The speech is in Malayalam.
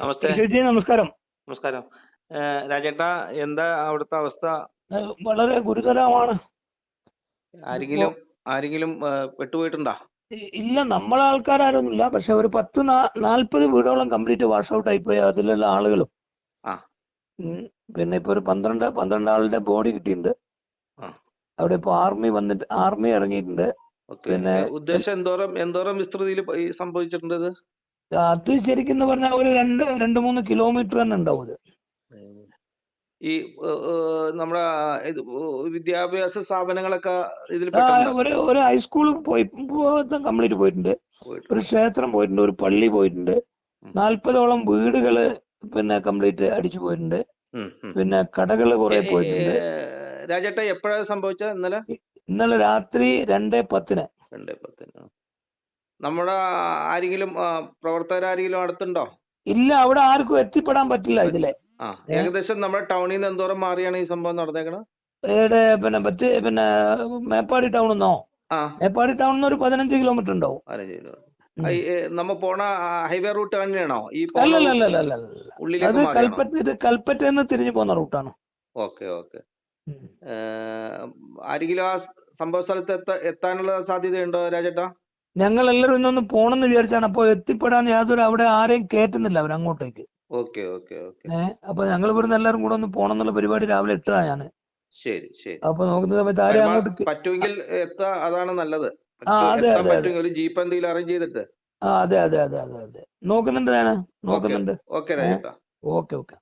നമസ്തേ. ചേച്ചി നമസ്കാരം. നമസ്കാരം. രാജേട്ടാ എന്താ അവിടുത്തെ അവസ്ഥ? വളരെ ഗുരുതരമാണ്. ആരെങ്കിലും ആരെങ്കിലും പെട്ടുപോയിട്ടുണ്ടോ? ഇല്ല നമ്മളെ ആൾക്കാരൊന്നുമില്ല പക്ഷെ ഒരു പത്ത് നാല്പത് വീടോളം കംപ്ലീറ്റ് വാഷ് ഔട്ട് ആയിപ്പോയി അതിലുള്ള ആളുകളും. ആ. പിന്നെ ഇപ്പൊ ഒരു പന്ത്രണ്ട് പന്ത്രണ്ട് ആളുടെ ബോഡി കിട്ടിയിട്ടുണ്ട്. അവിടെ ഇപ്പൊ ആർമി വന്നിട്ട് ആർമി ഇറങ്ങിയിട്ടുണ്ട്. പിന്നെ ഉദ്ദേശം എന്തോരം എന്തോരം വിസ്തൃതിയിൽ സംഭവിച്ചിട്ടുണ്ട് ഇത്? അത് ശരിക്കും പറഞ്ഞാൽ ഒരു രണ്ട് രണ്ട് മൂന്ന് കിലോമീറ്റർ തന്നെ ഉണ്ടാവും ഇത് ഈ നമ്മുടെ വിദ്യാഭ്യാസ സ്ഥാപനങ്ങളൊക്കെ ഇതിൽ ഒരു ഒരു ഹൈസ്കൂൾ പോയി കംപ്ലീറ്റ് പോയിട്ടുണ്ട്. ഒരു ക്ഷേത്രം പോയിട്ടുണ്ട് ഒരു പള്ളി പോയിട്ടുണ്ട്. നാൽപ്പതോളം വീടുകൾ പിന്നെ കംപ്ലീറ്റ് അടിച്ചു പോയിട്ടുണ്ട്. പിന്നെ കടകൾ കുറെ പോയിട്ടുണ്ട് രാജേട്ടാ എപ്പോഴാ സംഭവിച്ച ഇന്നലെ ഇന്നലെ രാത്രി രണ്ടേ പത്തിന് രണ്ടേ പത്തിന്. നമ്മുടെ ആരെങ്കിലും പ്രവർത്തകർ ആരെങ്കിലും അടുത്തുണ്ടോ? ഇല്ല അവിടെ ആർക്കും എത്തിപ്പെടാൻ പറ്റില്ല ഇതിലെ. ആ ഏകദേശം നമ്മുടെ ടൗണിൽ നിന്ന് എന്തോരം മാറിയാണ് ഈ സംഭവം നടന്നേക്കണത്? പിന്നെ പത്ത് പിന്നെ മേപ്പാടി ടൗൺ നിന്നോ ആ. മേപ്പാടി ടൗൺ നിന്ന് ഒരു പതിനഞ്ച് കിലോമീറ്റർ ഉണ്ടാവും. നമ്മ പോണ ഹൈവേ റൂട്ട് തന്നെയാണോ? ഈ. അത് കൽപ്പറ്റ ഇത് കൽപ്പറ്റ നിന്ന് തിരിഞ്ഞു പോകുന്ന റൂട്ടാണ്. Okay okay. ആരെങ്കിലും ആ സംഭവ സ്ഥലത്ത് എത്ത എത്താനുള്ള സാധ്യതയുണ്ടോ രാജേട്ടാ? ഞങ്ങൾ എല്ലാവരും ഇന്നൊന്ന് പോണെന്ന് വിചാരിച്ചാണ്. അപ്പൊ എത്തിപ്പെടാൻ യാതൊരു അവിടെ ആരെയും കേറ്റുന്നില്ല അവർ അങ്ങോട്ടേക്ക്. Okay okay okay. ഏഹ് അപ്പൊ ഞങ്ങൾ ഇവിടുന്ന് എല്ലാവരും കൂടെ ഒന്ന് പോണം എന്നുള്ള പരിപാടി രാവിലെ ഇട്ടതാ ഞാൻ ശരി ശരി. അപ്പൊ നോക്കുന്ന സമയത്ത് ആരെയും അങ്ങോട്ട് പറ്റുമെങ്കിൽ എത്താ അതാണ് നല്ലത്. ആ, അതെ, എത്താൻ അതെ, പറ്റുമെങ്കിൽ ഒരു ജീപ്പ് എന്തെങ്കിലും അറേഞ്ച് ചെയ്തിട്ട്. ആ അതെ അതെ അതെ അതെ അതെ. നോക്കുന്നുണ്ട് ഞാൻ നോക്കുന്നുണ്ട്. ഓക്കെ രാജേട്ടാ ഓക്കെ ഓക്കെ.